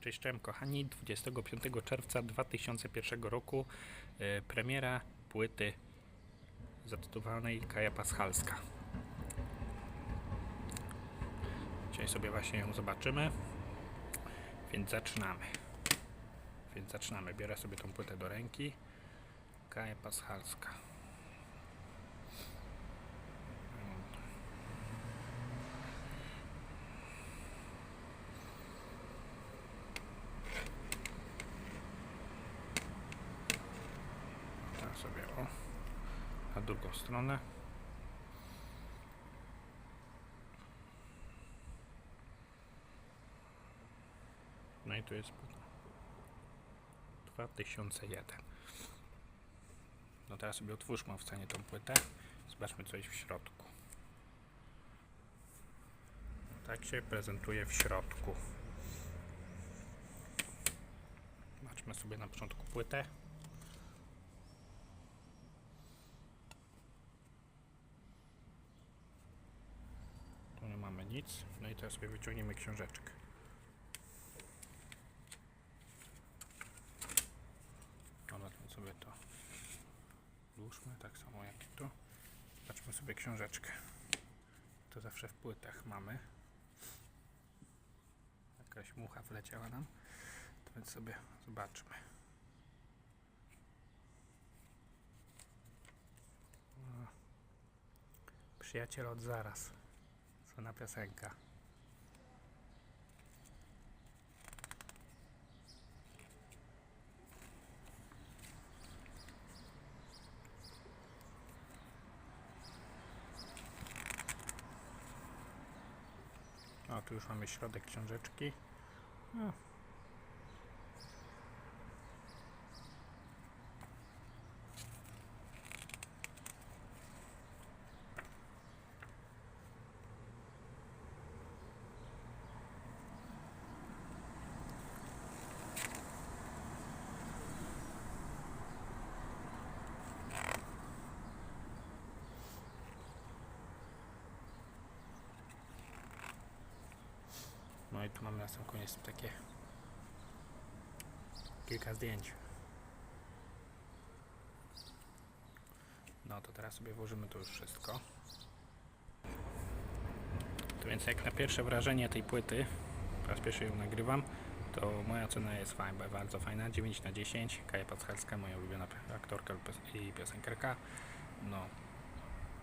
Cześć, cześć kochani. 25 czerwca 2001 roku e, premiera płyty zatytułowanej Kaja Paschalska. Dzisiaj sobie właśnie ją zobaczymy, więc zaczynamy. Więc zaczynamy. Biorę sobie tą płytę do ręki. Kaja Paschalska. Tak sobie o. Na drugą stronę. No i tu jest płyta. 2001. No teraz sobie otwórzmy w cenie tą płytę. Zobaczmy co jest w środku. Tak się prezentuje w środku. Zobaczmy sobie na początku płytę. Tu nie mamy nic. No i teraz sobie wyciągniemy książeczkę. Dobra, sobie to włóżmy, tak samo jak tu. Zobaczmy sobie książeczkę. To zawsze w płytach mamy. Jakaś mucha wleciała nam. To więc sobie zobaczmy. Przyjaciel od zaraz. Słynna piosenka. O, tu już mamy środek książeczki. No. No i tu mamy na sam koniec takie kilka zdjęć. No to teraz sobie włożymy to już wszystko. To więc jak na pierwsze wrażenie tej płyty, po raz pierwszy ją nagrywam, to moja ocena jest fajna, bardzo fajna, 9 na 10. Kaja Pachalska, moja ulubiona aktorka i piosenkarka. No,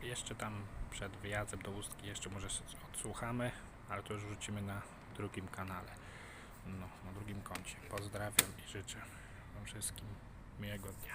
jeszcze tam przed wyjazdem do Ustki jeszcze może odsłuchamy, ale to już wrzucimy na drugim kanale, no, na drugim koncie. Pozdrawiam i życzę Wam wszystkim miłego dnia.